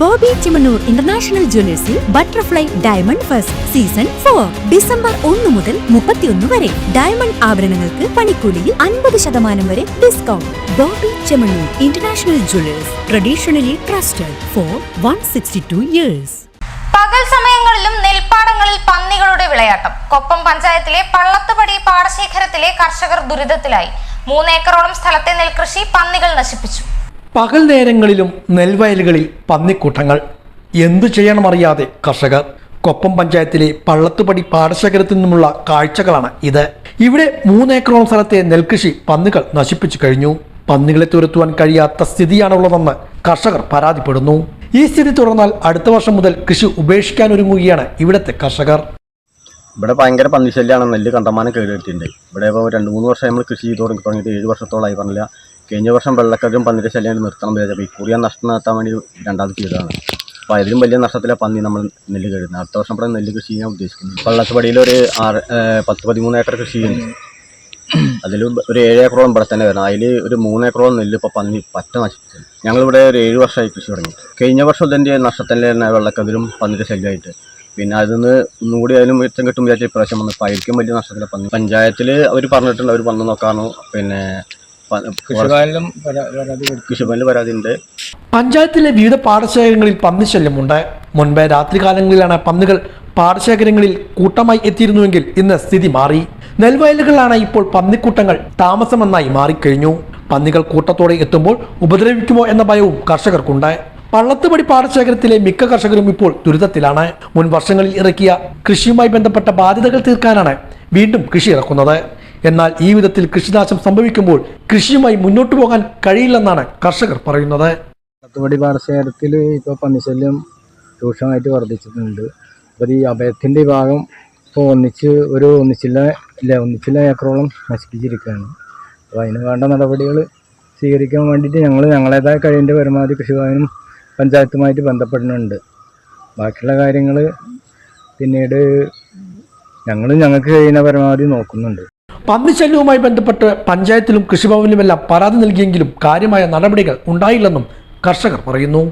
Bobby Chemmanur international ജ്വല്ലേഴ്സിൽ butterfly diamond first season four. December ഒന്ന് മുതൽ മുപ്പത്തിയൊന്ന് വരെ. ഡയമണ്ട് ആഭരണങ്ങൾക്ക് പണിക്കൂലിയിൽ അൻപത് ശതമാനം വരെ discount Boby Chemmanur international jewellers traditionally trusted for one sixty two years. പകൽ സമയങ്ങളിലും നെൽപ്പാടങ്ങളിൽ പന്നികളുടെ വിളയാട്ടം. കൊപ്പം പഞ്ചായത്തിലെ പള്ളത്തുപടി പാടശേഖരത്തിലെ കർഷകർ ദുരിതത്തിലായി. മൂന്നേക്കറോളം സ്ഥലത്തെ നെൽകൃഷി പന്നികൾ നശിപ്പിച്ചു. പകൽ നേരങ്ങളിലും നെൽവയലുകളിൽ പന്നിക്കൂട്ടങ്ങൾ. എന്തു ചെയ്യണമറിയാതെ കർഷകർ. കൊപ്പം പഞ്ചായത്തിലെ പള്ളത്തുപടി പാടശേഖരത്തിൽ നിന്നുമുള്ള കാഴ്ചകളാണ് ഇത്. ഇവിടെ മൂന്നേക്കറോളം സ്ഥലത്തെ നെൽകൃഷി പന്നികൾ നശിപ്പിച്ചു കഴിഞ്ഞു. പന്നികളെ തുരത്തുവാൻ കഴിയാത്ത സ്ഥിതിയാണുള്ളതെന്ന് കർഷകർ പരാതിപ്പെടുന്നു. ഈ സ്ഥിതി തുടർന്നാൽ അടുത്ത വർഷം മുതൽ കൃഷി ഉപേക്ഷിക്കാൻ ഒരുങ്ങുകയാണ് ഇവിടുത്തെ കർഷകർ. ഇവിടെ ഭയങ്കര പന്നിശല്യമാണ്. നെല്ല് കണ്ടമാനം കേടുവരുത്തിയിട്ടുണ്ട്. ഇവിടെ ഇപ്പോൾ രണ്ട് മൂന്ന് വർഷം നമ്മൾ കൃഷി ചെയ്ത് തുടങ്ങി തുടങ്ങിയിട്ട് ഏഴ് വർഷത്തോളമായി പറഞ്ഞില്ല. കഴിഞ്ഞ വർഷം വെള്ളക്കരും പന്നിയുടെ ശല്യം നിർത്തണം വിചാരിച്ചപ്പോൾ ഈ കുറിയാൻ നഷ്ടം നടത്താൻ വേണ്ടി രണ്ടാമത് ചെയ്തതാണ് അപ്പോൾ അതിലും വലിയ നഷ്ടത്തിലാണ് പന്നി നമ്മൾ നെല്ല് കഴിയുന്നത് അടുത്ത വർഷം ഇവിടെ നെല്ല് കൃഷി ചെയ്യാൻ ഉദ്ദേശിക്കുന്നത് പള്ളത്തുപടിയിൽ ഒരു ആറ് പത്ത് പതിമൂന്ന് ഏക്കർ കൃഷി ചെയ്യുന്നു അതിൽ ഒരു ഏഴ് ഏക്കറോളം ഇവിടെ തന്നെ വരണം അതിൽ ഒരു മൂന്ന് ഏക്കറോളം നെല്ല് ഇപ്പോൾ പന്നി പറ്റ നശിപ്പിച്ചു. ഞങ്ങളിവിടെ ഒരു ഏഴ് വർഷമായി കൃഷി തുടങ്ങി കഴിഞ്ഞ വർഷം ഇതിന്റെ നഷ്ടത്തിന്റെ വെള്ളക്കതിലും പന്നിയുടെ ശല്യമായിട്ട്. പിന്നെ അതിൽ നിന്ന് ഒന്നും കൂടി അതിനും മെച്ചം കിട്ടും വിചാരിച്ച ഇപ്രാവശ്യം വന്നു അപ്പോൾ വലിയ നഷ്ടത്തിലെ പന്നി. പഞ്ചായത്തിൽ അവർ പറഞ്ഞിട്ടുണ്ട് അവർ വന്ന് നോക്കാനോ. പിന്നെ കൃഷിഭവനിൽ പരാതിയുണ്ട്. പഞ്ചായത്തിലെ വിവിധ പാടശേഖരങ്ങളിൽ പന്നിശല്യമുണ്ട് മുൻപ് രാത്രികാലങ്ങളിലാണ് പന്നുകൾ പാടശേഖരങ്ങളിൽ കൂട്ടമായി എത്തിയിരുന്നുവെങ്കിൽ ഇന്ന് സ്ഥിതി മാറി. നെൽവയലുകളിലാണ് ഇപ്പോൾ പന്നിക്കൂട്ടങ്ങൾ താമസമെന്നായി മാറിക്കഴിഞ്ഞു. പന്നികൾ കൂട്ടത്തോടെ എത്തുമ്പോൾ ഉപദ്രവിക്കുമോ എന്ന ഭയവും കർഷകർക്കുണ്ട്. പള്ളത്തുപടി പാടശേഖരത്തിലെ മിക്ക കർഷകരും ഇപ്പോൾ ദുരിതത്തിലാണ്. മുൻ വർഷങ്ങളിൽ ഇറക്കിയ കൃഷിയുമായി ബന്ധപ്പെട്ട ബാധ്യതകൾ തീർക്കാനാണ് വീണ്ടും കൃഷി ഇറക്കുന്നത്. എന്നാൽ ഈ വിധത്തിൽ കൃഷിനാശം സംഭവിക്കുമ്പോൾ കൃഷിയുമായി മുന്നോട്ടു പോകാൻ കഴിയില്ലെന്നാണ് കർഷകർ പറയുന്നത്. പത്തുപടി പാടശേഖരത്തിൽ ഇപ്പോൾ പന്നിശല്യം രൂക്ഷമായിട്ട് വർദ്ധിച്ചിട്ടുണ്ട്. അപ്പോൾ ഈ അഭയത്തിന്റെ ഭാഗം ഇപ്പോൾ ഒന്നിച്ച് ഒരു ഒന്നിച്ചില്ല ഇല്ല ഒന്നിച്ചില്ല ഏക്കറോളം നശിപ്പിച്ചിരിക്കുകയാണ്. അപ്പോൾ അതിന് വേണ്ട നടപടികൾ സ്വീകരിക്കാൻ വേണ്ടിയിട്ട് ഞങ്ങൾ ഞങ്ങളേതായ കഴിവിന്റെ പരമാവധി കൃഷിഭവനും പഞ്ചായത്തുമായിട്ട് ബന്ധപ്പെടുന്നുണ്ട്. ബാക്കിയുള്ള കാര്യങ്ങൾ പിന്നീട് ഞങ്ങൾ ഞങ്ങൾക്ക് കഴിയുന്ന പരമാവധി നോക്കുന്നുണ്ട്. പന്നിശല്യവുമായി ബന്ധപ്പെട്ട് പഞ്ചായത്തിലും കൃഷിഭവനിലുമെല്ലാം പരാതി നൽകിയെങ്കിലും കാര്യമായ നടപടികൾ ഉണ്ടായില്ലെന്നും കർഷകർ പറയുന്നു.